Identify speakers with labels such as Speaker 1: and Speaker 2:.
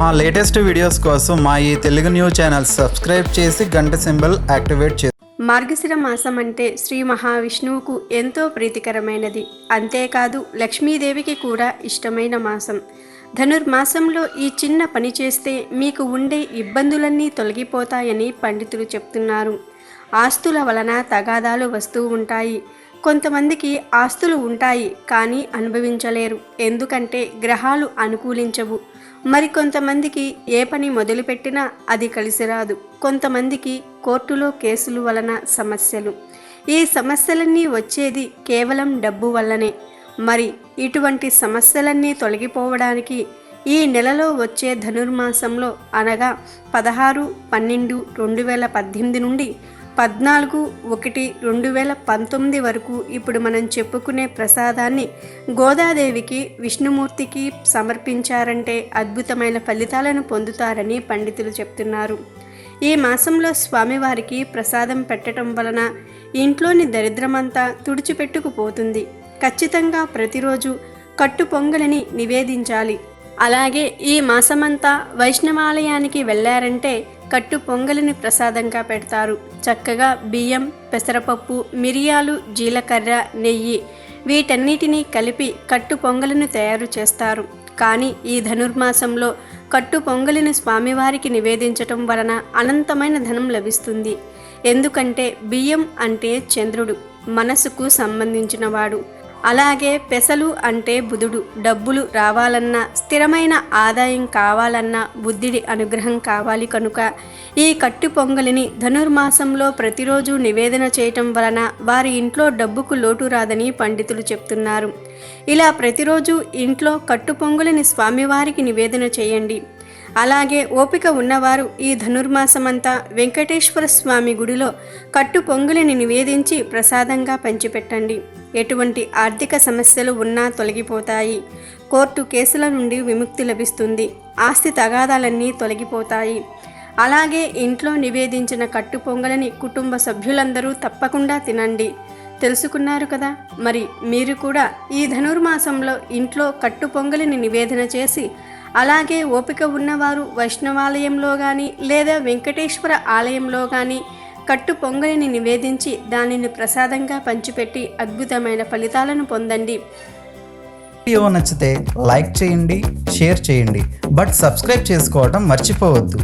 Speaker 1: మా latest videos కోసం మా ఈ తెలుగు న్యూస్ ఛానల్ సబ్స్క్రైబ్ చేసి గంట సింబల్ యాక్టివేట్ చేసి
Speaker 2: మార్గశిర మాసం అంటే శ్రీ మహావిష్ణువుకు ఎంతో ప్రీతికరమైనది. అంతేకాదు లక్ష్మీదేవికి కూడా ఇష్టమైన మాసం. ధనుర్మాసంలో ఈ చిన్న పని చేస్తే మీకు ఉండే ఇబ్బందులన్నీ తొలగిపోతాయని పండితులు చెప్తున్నారు. ఆస్తుల వలన తగాదాలు వస్తూ ఉంటాయి. కొంతమందికి ఆస్తులు ఉంటాయి కానీ అనుభవించలేరు. ఎందుకంటే గ్రహాలు అనుకూలించవు. మరికొంతమందికి ఏ పని మొదలుపెట్టినా అది కలిసి రాదు కొంతమందికి కోర్టులో కేసులు వలన సమస్యలు. ఈ సమస్యలన్నీ వచ్చేది కేవలం డబ్బు వల్లనే. మరి ఇటువంటి సమస్యలన్నీ తొలగిపోవడానికి ఈ నెలలో వచ్చే ధనుర్మాసంలో అనగా పదహారు పన్నెండు రెండు వేల పద్దెనిమిది నుండి పద్నాలుగు ఒకటి రెండు వేల పంతొమ్మిది వరకు ఇప్పుడు మనం చెప్పుకునే ప్రసాదాన్ని గోదాదేవికి విష్ణుమూర్తికి సమర్పించారంటే అద్భుతమైన ఫలితాలను పొందుతారని పండితులు చెప్తున్నారు. ఈ మాసంలో స్వామివారికి ప్రసాదం పెట్టడం వలన ఇంట్లోని దరిద్రమంతా తుడిచిపెట్టుకుపోతుంది. ఖచ్చితంగా ప్రతిరోజు కట్టు పొంగలిని నివేదించాలి. అలాగే ఈ మాసమంతా వైష్ణవాలయానికి వెళ్ళారంటే కట్టు పొంగలిని ప్రసాదంగా పెడతారు. చక్కగా బియ్యం పెసరపప్పు మిరియాలు జీలకర్ర నెయ్యి వీటన్నిటినీ కలిపి కట్టు పొంగలిని తయారు చేస్తారు. కానీ ఈ ధనుర్మాసంలో కట్టు పొంగలిని స్వామివారికి నివేదించటం వలన అనంతమైన ధనం లభిస్తుంది. ఎందుకంటే బియ్యం అంటే చంద్రుడు మనసుకు సంబంధించినవాడు. అలాగే పెసలు అంటే బుధుడు. డబ్బులు రావాలన్నా స్థిరమైన ఆదాయం కావాలన్నా బుద్ధిడి అనుగ్రహం కావాలి కనుక ఈ కట్టు పొంగలిని ధనుర్మాసంలో ప్రతిరోజు నివేదన చేయటం వలన వారి ఇంట్లో డబ్బుకు లోటు రాదని పండితులు చెప్తున్నారు. ఇలా ప్రతిరోజు ఇంట్లో కట్టు పొంగలిని స్వామివారికి నివేదన చేయండి. అలాగే ఓపిక ఉన్నవారు ఈ ధనుర్మాసమంతా వెంకటేశ్వర స్వామి గుడిలో కట్టు పొంగులిని నివేదించి ప్రసాదంగా పంచిపెట్టండి. ఎటువంటి ఆర్థిక సమస్యలు ఉన్నా తొలగిపోతాయి. కోర్టు కేసుల నుండి విముక్తి లభిస్తుంది. ఆస్తి తగాదాలన్నీ తొలగిపోతాయి. అలాగే ఇంట్లో నివేదించిన కట్టు పొంగలని కుటుంబ సభ్యులందరూ తప్పకుండా తినండి. తెలుసుకున్నారు కదా? మరి మీరు కూడా ఈ ధనుర్మాసంలో ఇంట్లో కట్టు పొంగలిని నివేదన చేసి అలాగే ఓపిక ఉన్నవారు వైష్ణవాలయంలో కానీ లేదా వెంకటేశ్వర ఆలయంలో కానీ కట్టు పొంగలిని నివేదించి దానిని ప్రసాదంగా పంచిపెట్టి అద్భుతమైన ఫలితాలను పొందండి.
Speaker 1: వీడియో నచ్చితే లైక్ చేయండి షేర్ చేయండి. బట్ సబ్స్క్రైబ్ చేసుకోవడం మర్చిపోవద్దు.